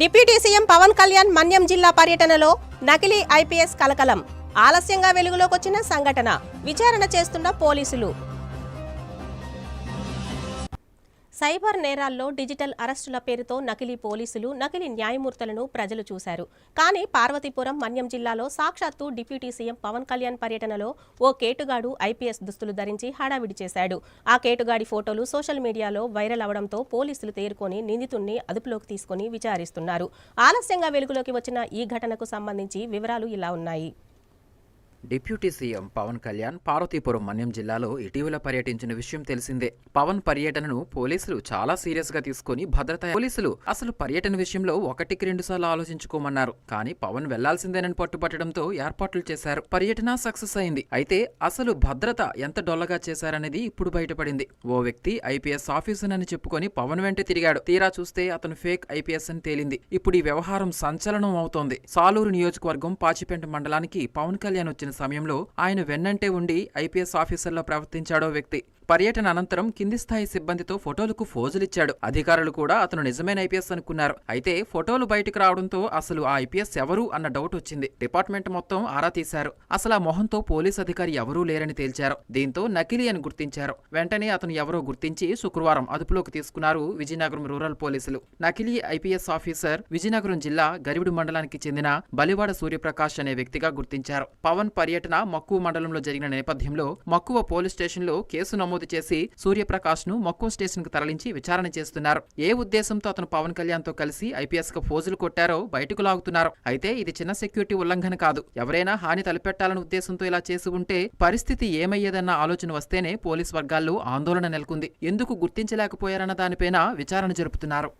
Deputy CM Pawan Kalyan Manyam జిల్లా పర్యటనలో నకిలీ ఐపీఎస్ కలకలం. ఆలస్యంగా వెలుగులోకొచ్చిన సంఘటన. విచారణ చేస్తున్న పోలీసులు. సైబర్ నేరాల్లో డిజిటల్ అరెస్టుల పేరుతో నకిలీ పోలీసులు నకిలీ న్యాయమూర్తులను ప్రజలు చూశారు. కానీ పార్వతీపురం మన్యం జిల్లాలో సాక్షాత్తు డిప్యూటీ సీఎం పవన్ కళ్యాణ్ పర్యటనలో ఓ కేటుగాడు ఐపీఎస్ దుస్తులు ధరించి హడావిడి చేశాడు. ఆ కేటుగాడి ఫోటోలు సోషల్ మీడియాలో వైరల్ అవడంతో పోలీసులు తేరుకొని నిందితుణ్ణి అదుపులోకి తీసుకుని విచారిస్తున్నారు. ఆలస్యంగా వెలుగులోకి వచ్చిన ఈ ఘటనకు సంబంధించి వివరాలు ఇలా ఉన్నాయి. డిప్యూటీ సీఎం పవన్ కళ్యాణ్ పార్వతీపురం మన్యం జిల్లాలో ఇటీవల పర్యటించిన విషయం తెలిసిందే. పవన్ పర్యటనను పోలీసులు చాలా సీరియస్గా తీసుకుని భద్రత పోలీసులు అసలు పర్యటన విషయంలో ఒకటికి రెండు సార్లు ఆలోచించుకోమన్నారు. కానీ పవన్ వెళ్ళాల్సిందేనని పట్టుబట్టడంతో ఏర్పాట్లు చేశారు. పర్యటన సక్సెస్ అయింది. అయితే అసలు భద్రత ఎంత డొల్లగా చేశారనేది ఇప్పుడు బయటపడింది. ఓ వ్యక్తి ఐపీఎస్ ఆఫీసర్ అని చెప్పుకొని పవన్ వెంట తిరిగాడు. తీరా చూస్తే అతను ఫేక్ ఐపీఎస్ అని తేలింది. ఇప్పుడు ఈ వ్యవహారం సంచలనం అవుతోంది. సాలూరు నియోజకవర్గం పాచిపెంట మండలానికి పవన్ కళ్యాణ్ వచ్చిన సమయంలో ఆయన వెన్నంటే ఉండి ఐపీఎస్ ఆఫీసర్లో ప్రవర్తించాడో వ్యక్తి. పర్యటన అనంతరం కింది స్థాయి సిబ్బందితో ఫోటోలకు ఫోజులిచ్చాడు. అధికారులు కూడా అతను నిజమైన ఐపీఎస్ అనుకున్నారు. అయితే ఫోటోలు బయటకు రావడంతో అసలు ఆ ఐపీఎస్ ఎవరు అన్న డౌట్ వచ్చింది. డిపార్ట్మెంట్ మొత్తం ఆరా తీశారు. అసలు ఆ మొహంతో పోలీస్ అధికారి ఎవరూ లేరని తేల్చారు. దీంతో నకిలీ అని గుర్తించారు. వెంటనే అతను ఎవరో గుర్తించి శుక్రవారం అదుపులోకి తీసుకున్నారు విజయనగరం రూరల్ పోలీసులు. నకిలీ ఐపీఎస్ ఆఫీసర్ విజయనగరం జిల్లా గరివిడు మండలానికి చెందిన బలివాడ సూర్యప్రకాష్ అనే వ్యక్తిగా గుర్తించారు. పవన్ పర్యటన మక్కువ మండలంలో జరిగిన నేపథ్యంలో మక్కువ పోలీస్ స్టేషన్లో కేసు నమోదు నమోదు చేసి సూర్యప్రకాష్ను మక్కువ స్టేషన్కు తరలించి విచారణ చేస్తున్నారు. ఏ ఉద్దేశంతో అతను పవన్ కళ్యాణ్తో కలిసి ఐపీఎస్కు ఫోజులు కొట్టారో బయటకు లాగుతున్నారు. అయితే ఇది చిన్న సెక్యూరిటీ ఉల్లంఘన కాదు. ఎవరైనా హాని తలపెట్టాలనే ఉద్దేశంతో ఇలా చేసి ఉంటే పరిస్థితి ఏమయ్యేదన్న ఆలోచన వస్తేనే పోలీస్ వర్గాల్లో ఆందోళన నెలకొంది. ఎందుకు గుర్తించలేకపోయారన్న దానిపైన విచారణ జరుపుతున్నారు.